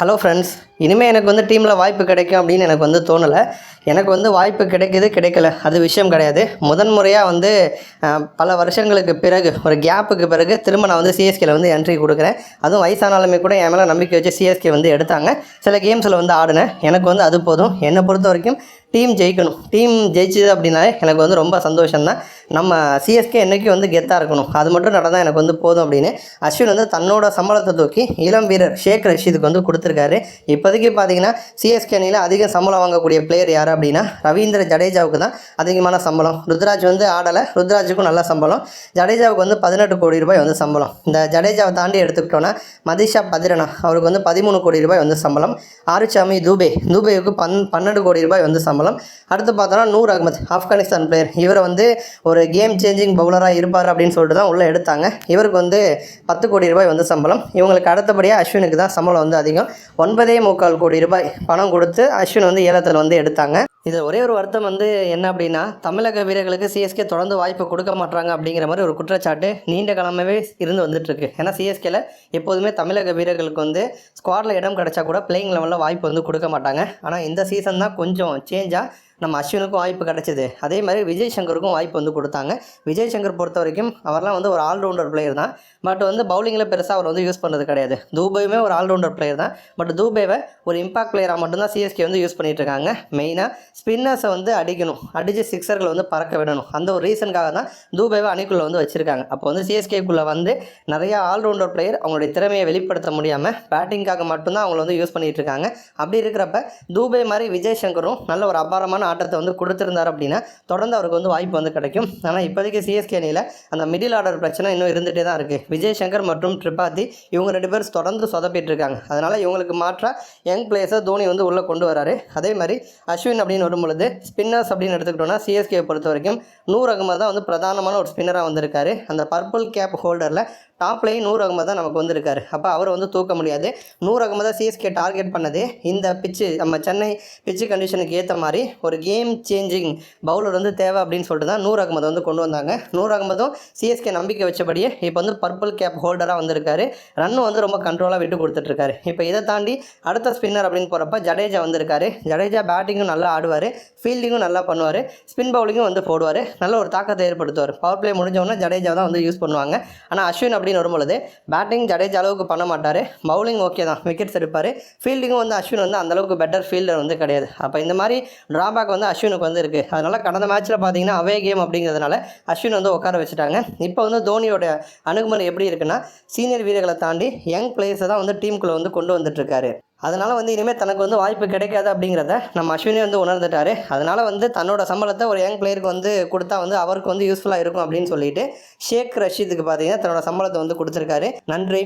Hello friends இனிமேல் எனக்கு வந்து டீமில் வாய்ப்பு கிடைக்கும் அப்படின்னு எனக்கு வந்து தோணலை. எனக்கு வந்து வாய்ப்பு கிடைக்குது கிடைக்கல. அது விஷயம் கிடையாது. முதன் முறையாக வந்து பல வருஷங்களுக்கு பிறகு ஒரு கேப்புக்கு பிறகு திரும்ப நான் வந்து சிஎஸ்கேல வந்து என்ட்ரி கொடுக்குறேன். அதுவும் வயசானாலுமே கூட என் மேலே நம்பிக்கை வச்சு சிஎஸ்கே வந்து எடுத்தாங்க. சில கேம்ஸில் வந்து ஆடினேன். எனக்கு வந்து அது போதும். என்னை பொறுத்த வரைக்கும் டீம் ஜெயிக்கணும். டீம் ஜெயிச்சுது அப்படின்னாலே எனக்கு வந்து ரொம்ப சந்தோஷம்தான். நம்ம சிஎஸ்கே என்றைக்கும் வந்து கெத்தாக இருக்கணும்? அது மட்டும் நடந்தால் எனக்கு வந்து போதும் அப்படின்னு அஸ்வின் வந்து தன்னோட சம்பளத்தை தூக்கி இளம் வீரர் ஷேக் ரஷீதுக்கு வந்து கொடுத்துருக்காரு. இப்போதைக்கு பார்த்தீங்கன்னா சிஎஸ்கே அணியில் அதிக சம்பளம் வாங்கக்கூடிய பிளேயர் யார் அப்படின்னா ரவீந்திர ஜடேஜாவுக்கு தான் அதிகமான சம்பளம். ருத்ராஜ் வந்து ஆடலை. ருத்ராஜுக்கும் நல்ல சம்பளம். ஜடேஜாவுக்கு வந்து பதினெட்டு கோடி ரூபாய் வந்து சம்பளம். இந்த ஜடேஜாவை தாண்டி எடுத்துக்கிட்டோன்னா மதிஷா பதிரனா அவருக்கு வந்து பதிமூணு கோடி ரூபாய் வந்து சம்பளம். ஆறுச்சாமி தூபே தூபேவுக்கு பன் பன்னெண்டு கோடி ரூபாய் வந்து சம்பளம். சம்பளம் அடுத்து பார்த்தோன்னா நூர் அகமது ஆப்கானிஸ்தான் பிளேயர் இவரை வந்து ஒரு கேம் சேஞ்சிங் பவுலராக இருப்பார் அப்படின்னு சொல்லிட்டு தான் உள்ளே எடுத்தாங்க. இவருக்கு வந்து பத்து கோடி ரூபாய் வந்து சம்பளம். இவங்களுக்கு அடுத்தபடியாக அஸ்வினுக்கு தான் சம்பளம் வந்து அதிகம். ஒன்பதே முக்கால் கோடி ரூபாய் பணம் கொடுத்து அஸ்வின் வந்து ஏலத்தில் வந்து எடுத்தாங்க. இதில் ஒரே ஒரு வருத்தம் வந்து என்ன அப்படின்னா தமிழக வீரர்களுக்கு சிஎஸ்கே தொடர்ந்து வாய்ப்பு கொடுக்க மாட்டாங்க அப்படிங்கிற மாதிரி ஒரு குற்றச்சாட்டு நீண்ட காலமாகவே இருந்து வந்துட்டுருக்கு. ஏன்னா சிஎஸ்கேல எப்போதுமே தமிழக வீரர்களுக்கு வந்து ஸ்குவாடில் இடம் கிடைச்சா கூட பிளேயிங் லெவலில் வாய்ப்பு வந்து கொடுக்க மாட்டாங்க. ஆனால் இந்த சீசன் தான் கொஞ்சம் சேஞ்சாக நம்ம அஸ்வினுக்கும் வாய்ப்பு கிடச்சிது. அதே மாதிரி விஜய் சங்கருக்கும் வாய்ப்பு வந்து கொடுத்தாங்க. விஜய் சங்கர் பொறுத்த வரைக்கும் அவர்லாம் வந்து ஒரு ஆல்ரவுண்டர் பிளேயர் தான். பட் வந்து பவுலிங்கில் பெருசாக அவர் வந்து யூஸ் பண்ணுறது கிடையாது. தூபையுமே ஒரு ஆல்ரவுண்டர் பிளேயர் தான். பட் தூபேவை ஒரு இம்பாக்ட் பிளேயராக மட்டும்தான் சிஎஸ்கே வந்து யூஸ் பண்ணிட்டு இருக்காங்க. மெயினாக ஸ்பின்னர்ஸை வந்து அடிக்கணும். அடித்து சிக்ஸர்களை வந்து பறக்க விடணும். அந்த ஒரு ரீசனுக்காக தான் தூபேவை அணிக்குள்ளே வந்து வச்சுருக்காங்க. அப்போ வந்து சிஎஸ்கேக்குள்ளே வந்து நிறையா ஆல்ரவுண்டர் பிளேயர் அவங்களுடைய திறமையை வெளிப்படுத்த முடியாமல் பேட்டிங்காக மட்டும்தான் அவங்கள வந்து யூஸ் பண்ணிகிட்டு இருக்காங்க. அப்படி இருக்கிறப்ப தூபே மாதிரி விஜய் சங்கரும் நல்ல ஒரு அபாரமான ஆட்டத்தை வந்து கொடுத்துருந்தார் அப்படின்னா தொடர்ந்து அவருக்கு வந்து வாய்ப்பு வந்து கிடைக்கும். ஆனால் இப்போதைக்கு சிஎஸ்கே அணியில் அந்த மிடில் ஆர்டர் பிரச்சனை இன்னும் இருந்துகிட்டே தான் இருக்குது விஜய் சங்கர் மற்றும் திரிபாதி இவங்க ரெண்டு பேர் தொடர்ந்து சொதப்பிட்டு இருக்காங்க அதனால் இவங்களுக்கு மாற்றாக யங் பிளேயர்ஸை தோனி வந்து உள்ளே கொண்டு வராரு. அதே மாதிரி அஸ்வின் அப்படின்னு வரும்பொழுது ஸ்பின்னர்ஸ் அப்படின்னு எடுத்துக்கிட்டோம்னா சிஎஸ்கே பொறுத்த வரைக்கும் நூறு அகமது தான் வந்து பிரதானமான ஒரு ஸ்பின்னராக வந்திருக்காரு. அந்த பர்பிள் கேப் ஹோல்டரில் டாப்லேயும் நூறு அகமது தான் நமக்கு வந்திருக்காரு. அப்போ அவரை வந்து தூக்க முடியாது. நூர் தான் சிஎஸ்கே டார்கெட் பண்ணது. இந்த பிச்சு நம்ம சென்னை பிச்சு கண்டிஷனுக்கு ஏற்ற மாதிரி ஒரு கேம் சேஞ்சிங் பவுலர் வந்து தேவை அப்படின்னு சொல்லிட்டு தான் நூர் அகமது வந்து கொண்டு வந்தாங்க. நூர் அகமதும் சிஎஸ்கே நம்பிக்கை வச்சபடியே இப்போ வந்து பர்பிள் கேப் ஹோல்டராக வந்திருக்காரு. ரன்னும் வந்து ரொம்ப கண்ட்ரோலாக விட்டு கொடுத்துட்ருக்காரு. இப்போ இதை தாண்டி அடுத்த ஸ்பின்னர் அப்படின்னு போகிறப்ப ஜடேஜா வந்திருக்காரு. ஜடேஜா பேட்டிங்கும் நல்லா ஆடுவார். ஃபீல்டிங்கும் நல்லா பண்ணுவார். ஸ்பின் பவுலிங்கும் வந்து போடுவார். நல்ல ஒரு தாக்கத்தை ஏற்படுத்துவார். பவர் பிளே முடிஞ்சவொடனே ஜடேஜா தான் வந்து யூஸ் பண்ணுவாங்க. ஆனால் அஸ்வின் அப்படின்னு வரும்பொழுது பேட்டிங் ஜடேஜா அளவுக்கு பண்ண மாட்டார். பவுலிங் ஓகே தான். விக்கெட்ஸ் எடுப்பார். ஃபீல்டிங்கும் வந்து அஸ்வின் வந்து அந்தளவுக்கு பெட்டர் ஃபீல்டர் வந்து கிடையாது. அப்போ இந்த மாதிரி ட்ராபேக் வந்து அஸ்வினுக்கு வந்து இருக்குது அதனால் கடந்த மேட்ச்சில் பார்த்தீங்கன்னா அவே கேம் அப்படிங்கிறதுனால அஸ்வின் வந்து உட்கார வச்சுட்டாங்க. இப்போ வந்து தோனியோட அணுகுமுறை எப்படி இருக்குன்னா சீனியர் வீரர்களை தாண்டி யங் பிளேயர்ஸை தான் வந்து டீமுக்குள்ளே வந்து கொண்டு வந்துட்டுருக்காரு அதனால் வந்து இனிமேல் தனக்கு வந்து வாய்ப்பு கிடைக்காது அப்படிங்கிறத நம்ம அஸ்வினே வந்து உணர்ந்துட்டாரு. அதனால் வந்து தன்னோட சம்பளத்தை ஒரு யங் பிளேயருக்கு வந்து கொடுத்தா வந்து அவருக்கு வந்து யூஸ்ஃபுல்லாக இருக்கும் அப்படின்னு சொல்லிட்டு ஷேக் ரஷீதுக்கு பார்த்தீங்கன்னா தன்னோட சம்பளத்தை வந்து கொடுத்துருக்காரு. நன்றி.